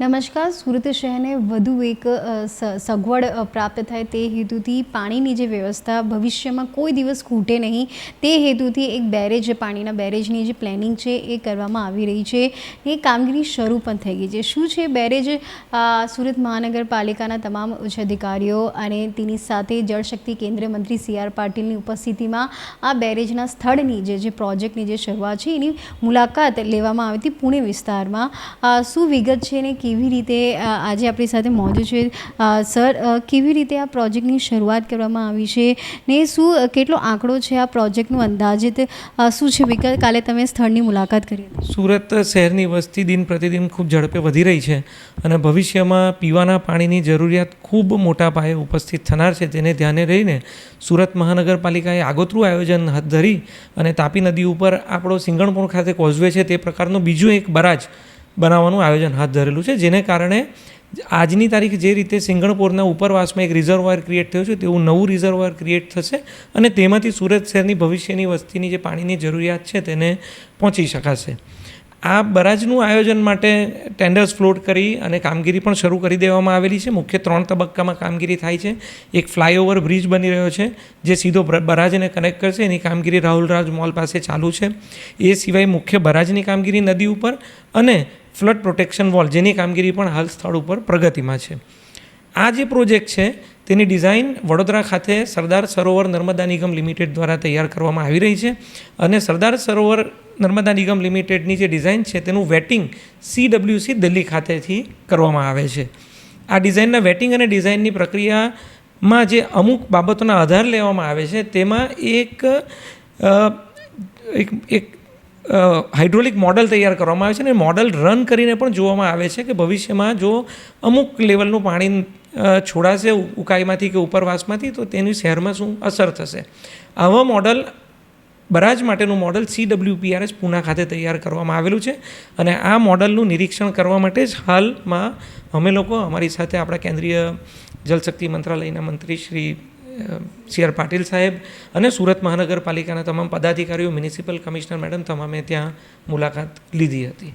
નમસ્કાર, સુરત શહેરને વધુ એક સગવડ પ્રાપ્ત થાય તે હેતુથી પાણીની જે વ્યવસ્થા ભવિષ્યમાં કોઈ દિવસ ખૂટે નહીં, તે હેતુથી એક બેરેજ, પાણીના બેરેજની જે પ્લેનિંગ છે એ કરવામાં આવી રહી છે. એ કામગીરી શરૂ પણ થઈ ગઈ છે. શું છે? બેરેજ સુરત મહાનગરપાલિકાના તમામ ઉચ્ચ અધિકારીઓ અને તેની સાથે જળશક્તિ કેન્દ્રીય મંત્રી સી આર પાટીલની ઉપસ્થિતિમાં આ બેરેજના સ્થળની જે જે પ્રોજેક્ટની જે શરૂઆત છે એની મુલાકાત લેવામાં આવી હતી પુણે વિસ્તારમાં. શું વિગત છે ને કેવી રીતે આજે આપણી સાથે મોજૂદ છે? સર કેવી રીતે આ પ્રોજેક્ટની શરૂઆત કરવામાં આવી છે? ને શું કેટલો આંકડો છે આ પ્રોજેક્ટનું અંદાજિત? શું છે? વિગત કાલે તમે સ્થળની મુલાકાત કરી સુરત શહેરની વસ્તી દિન પ્રતિદિન ખૂબ ઝડપે વધી રહી છે અને ભવિષ્યમાં પીવાના પાણીની જરૂરિયાત ખૂબ મોટા પાયે ઉપસ્થિત થનાર છે. તેને ધ્યાને રહીને સુરત મહાનગરપાલિકાએ આગોતરું આયોજન હાથ ધરી અને તાપી નદી ઉપર આપણો સિંગણપુર ખાતે કોઝવે છે. તે પ્રકારનું બીજું એક બરાજ બનાવવાનું આયોજન હાથ ધરેલું છે, જેને કારણે આજની તારીખ જે રીતે સિંગણપુરના ઉપરવાસમાં એક રિઝર્વોયર ક્રિએટ થયું છે, તેવું નવું રિઝર્વોયર ક્રિએટ થશે અને તેમાંથી સુરત શહેરની ભવિષ્યની વસ્તીની જે પાણીની જરૂરિયાત છે તેને પહોંચી શકાશે. આ બરાજનું આયોજન માટે ટેન્ડર્સ ફ્લોટ કરી અને કામગીરી પણ શરૂ કરી દેવામાં આવેલી છે. મુખ્ય ત્રણ તબક્કામાં કામગીરી થાય છે. એક ફ્લાયઓવર બ્રિજ બની રહ્યો છે, જે સીધો બરાજને કનેક્ટ કરશે. એની કામગીરી રાહુલ રાજ મોલ પાસે ચાલુ છે. એ સિવાય મુખ્ય બરાજની કામગીરી નદી ઉપર અને ફ્લડ પ્રોટેક્શન વોલ, જેની કામગીરી પણ હાલ સ્થળ ઉપર પ્રગતિમાં છે. આ જે પ્રોજેક્ટ છે, તેની ડિઝાઇન વડોદરા ખાતે સરદાર સરોવર નર્મદા નિગમ લિમિટેડ દ્વારા તૈયાર કરવામાં આવી રહી છે અને સરદાર સરોવર નર્મદા નિગમ લિમિટેડની જે ડિઝાઇન છે, તેનું વેટિંગ સીડબ્લ્યુસી દિલ્હી ખાતેથી કરવામાં આવે છે. આ ડિઝાઇનના વેટિંગ અને ડિઝાઇનની પ્રક્રિયામાં જે અમુક બાબતોના આધાર લેવામાં આવે છે, તેમાં એક એક એક હાઇડ્રોલિક મોડલ તૈયાર કરવામાં આવે છે અને મોડલ રન કરીને પણ જોવામાં આવે છે કે ભવિષ્યમાં જો અમુક લેવલનું પાણી છોડાશે ઉકાઈમાંથી કે ઉપરવાસમાંથી, તો તેની શહેરમાં શું અસર થશે? આવા મોડલ બરાજ માટેનું મોડલ સીડબ્લ્યુપીઆરએસ પૂના ખાતે તૈયાર કરવામાં આવેલું છે અને આ મોડલનું નિરીક્ષણ કરવા માટે જ હાલમાં અમે લોકો અમારી સાથે આપણા કેન્દ્રીય જલશક્તિ મંત્રાલયના મંત્રી શ્રી સી આર પાટીલ સાહેબ અને સુરત મહાનગરપાલિકાના તમામ પદાધિકારીઓ મ્યુનિસિપલ કમિશનર મેડમ તમામે ત્યાં મુલાકાત લીધી હતી.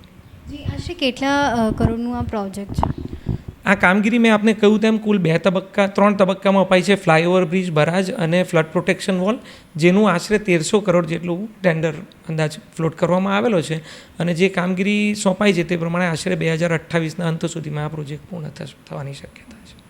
જી આશરે કેટલા કરોડનું આ પ્રોજેક્ટ છે? આ કામગીરી મેં આપને કહ્યું તેમ કુલ બે તબક્કા ત્રણ તબક્કામાં અપાઈ છે ફ્લાયઓવર બ્રિજ બરાજ અને ફ્લડ પ્રોટેક્શન વોલ જેનું આશરે તેરસો કરોડ જેટલું ટેન્ડર અંદાજ ફ્લોટ કરવામાં આવેલો છે અને જે કામગીરી સોંપાઈ છે તે પ્રમાણે આશરે બે હજાર અઠ્ઠાવીસના અંત સુધીમાં આ પ્રોજેક્ટ પૂર્ણ થવાની શક્યતા છે.